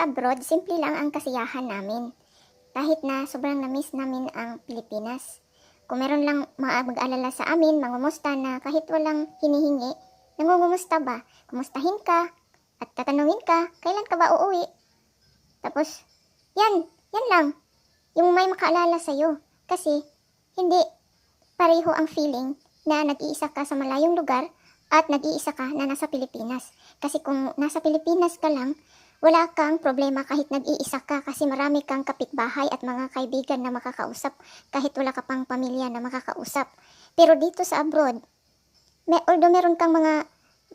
abroad, simple lang ang kasiyahan namin. Kahit na sobrang na-miss namin ang Pilipinas. Kung meron lang mag-alala sa amin, mangumusta na kahit walang hinihingi, nangungumusta ba? Kumustahin ka at tatanungin ka, kailan ka ba uuwi? Tapos, yan, yan lang. Yung may makaalala sa'yo. Kasi, hindi pareho ang feeling na nag-iisa ka sa malayong lugar at nag-iisa ka na nasa Pilipinas. Kasi kung nasa Pilipinas ka lang, wala kang problema kahit nag-iisa ka kasi marami kang kapitbahay at mga kaibigan na makakausap kahit wala ka pang pamilya na makakausap. Pero dito sa abroad, may, although meron kang mga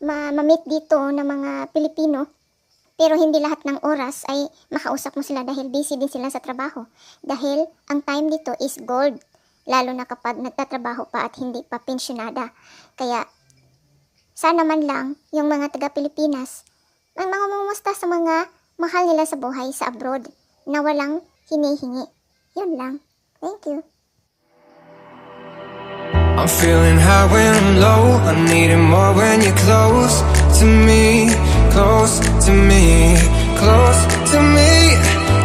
ma- ma-meet dito na mga Pilipino, pero hindi lahat ng oras ay makausap mo sila dahil busy din sila sa trabaho. Dahil ang time dito is gold, lalo na kapag nagtatrabaho pa at hindi pa pensyonada. Kaya sana man lang yung mga taga-Pilipinas ang nangumumusta sa mga mahal nila sa buhay sa abroad na walang hinihingi. Yun lang. Thank you. I'm feeling high when I'm low I'm needing more when you're close to me Close to me Close to me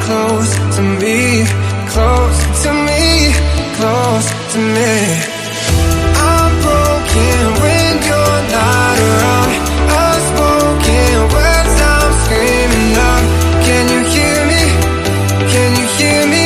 Close to me Close to me Close to me, close to me. give me